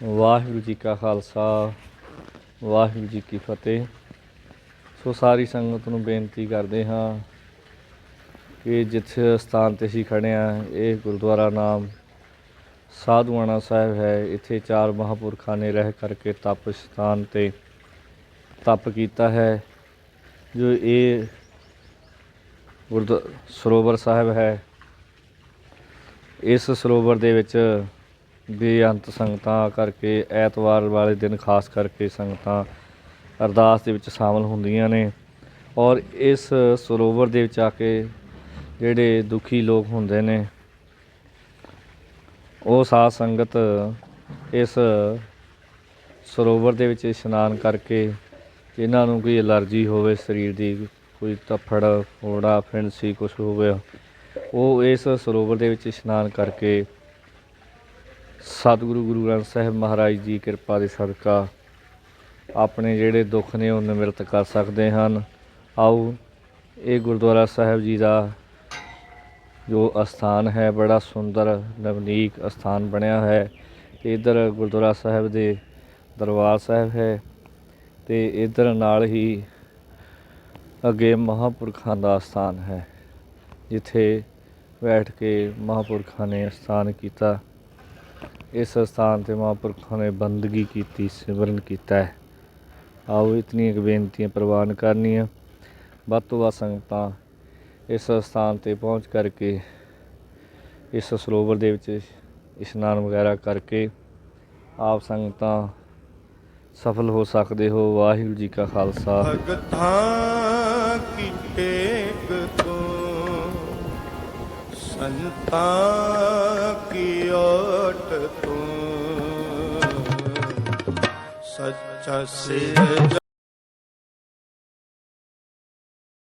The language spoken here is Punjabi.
ਵਾਹਿਗੁਰੂ ਜੀ ਕਾ ਖਾਲਸਾ, ਵਾਹਿਗੁਰੂ ਜੀ ਕੀ ਫਤਿਹ। ਸੋ ਸਾਰੀ ਸੰਗਤ ਨੂੰ ਬੇਨਤੀ ਕਰਦੇ ਹਾਂ ਕਿ ਜਿੱਥੇ ਸਥਾਨ ਤੇ ਅਸੀਂ ਖੜੇ ਹਾਂ, ਇਹ ਗੁਰਦੁਆਰਾ ਨਾਮ ਸਾਧੂਆਣਾ ਸਾਹਿਬ ਹੈ। ਇੱਥੇ ਚਾਰ ਮਹਾਂਪੁਰਖਾਂ ਨੇ ਰਹਿ ਕਰਕੇ ਤਪ ਸਥਾਨ ਤੇ ਤਪ ਕੀਤਾ ਹੈ, ਜੋ ਇਹ ਗੁਰਦ, ਸਰੋਵਰ ਸਾਹਿਬ ਹੈ। ਇਸ ਸਰੋਵਰ ਦੇ ਵਿੱਚ ਬੇਅੰਤ ਸੰਗਤਾਂ ਕਰਕੇ ਐਤਵਾਰ ਵਾਲੇ ਦਿਨ ਖਾਸ ਕਰਕੇ ਸੰਗਤਾਂ ਅਰਦਾਸ ਦੇ ਵਿੱਚ ਸ਼ਾਮਲ ਹੁੰਦੀਆਂ ਨੇ ਔਰ ਇਸ ਸਰੋਵਰ ਦੇ ਵਿੱਚ ਆ ਕੇ ਜਿਹੜੇ ਦੁਖੀ ਲੋਕ ਹੁੰਦੇ ਨੇ, ਉਹ ਸਾਧ ਸੰਗਤ ਇਸ ਸਰੋਵਰ ਦੇ ਵਿੱਚ ਇਸ਼ਨਾਨ ਕਰਕੇ ਜਿਨ੍ਹਾਂ ਨੂੰ ਕੋਈ ਅਲਰਜੀ ਹੋਵੇ, ਸਰੀਰ ਦੀ ਕੋਈ ਤਫੜ, ਫੋੜਾ ਫਿੰਸੀ ਕੁਝ ਹੋਵੇ, ਉਹ ਇਸ ਸਰੋਵਰ ਦੇ ਵਿੱਚ ਇਸ਼ਨਾਨ ਕਰਕੇ ਸਤਿਗੁਰੂ ਗੁਰੂ ਗ੍ਰੰਥ ਸਾਹਿਬ ਮਹਾਰਾਜ ਜੀ, ਕਿਰਪਾ ਦੇ ਸਦਕਾ ਆਪਣੇ ਜਿਹੜੇ ਦੁੱਖ ਨੇ ਉਹ ਨਿਵਰਤ ਕਰ ਸਕਦੇ ਹਨ। ਆਓ, ਇਹ ਗੁਰਦੁਆਰਾ ਸਾਹਿਬ ਜੀ ਦਾ ਜੋ ਅਸਥਾਨ ਹੈ, ਬੜਾ ਸੁੰਦਰ, ਨਵਨੀਕ ਅਸਥਾਨ ਬਣਿਆ ਹੈ। ਇਧਰ ਗੁਰਦੁਆਰਾ ਸਾਹਿਬ ਦੇ ਦਰਬਾਰ ਸਾਹਿਬ ਹੈ ਤੇ ਇਧਰ ਨਾਲ ਹੀ ਅੱਗੇ ਮਹਾਂਪੁਰਖਾਂ ਦਾ ਸਥਾਨ ਹੈ, ਜਿੱਥੇ ਬੈਠ ਕੇ ਮਹਾਂਪੁਰਖਾਂ ਨੇ ਸਥਾਨ ਕੀਤਾ। ਇਸ ਸਥਾਨ ਤੇ ਮਹਾਂਪੁਰਖਾਂ ਨੇ ਬੰਦਗੀ ਕੀਤੀ, ਸਿਮਰਨ ਕੀਤਾ ਹੈ। ਆਓ ਇਤਨੀਆਂ ਕੁ ਬੇਨਤੀਆਂ ਪ੍ਰਵਾਨ ਕਰਨੀਆਂ। ਵੱਧ ਤੋਂ ਵੱਧ ਸੰਗਤਾਂ ਇਸ ਸਥਾਨ ਤੇ ਪਹੁੰਚ ਕਰਕੇ, ਇਸ ਸਰੋਵਰ ਦੇ ਵਿੱਚ ਇਸ਼ਨਾਨ ਵਗੈਰਾ ਕਰਕੇ ਆਪ ਸੰਗਤਾਂ ਸਫਲ ਹੋ ਸਕਦੇ ਹੋ। ਵਾਹਿਗੁਰੂ ਜੀ ਕਾ ਖਾਲਸਾ। ਭਗਤਾਂ ਕੀ ਟੇਕ ਸੰਤਾਂ ਕੀ ਓਟ ਤੂੰ? ਸੱਚਾ ਸਿਰ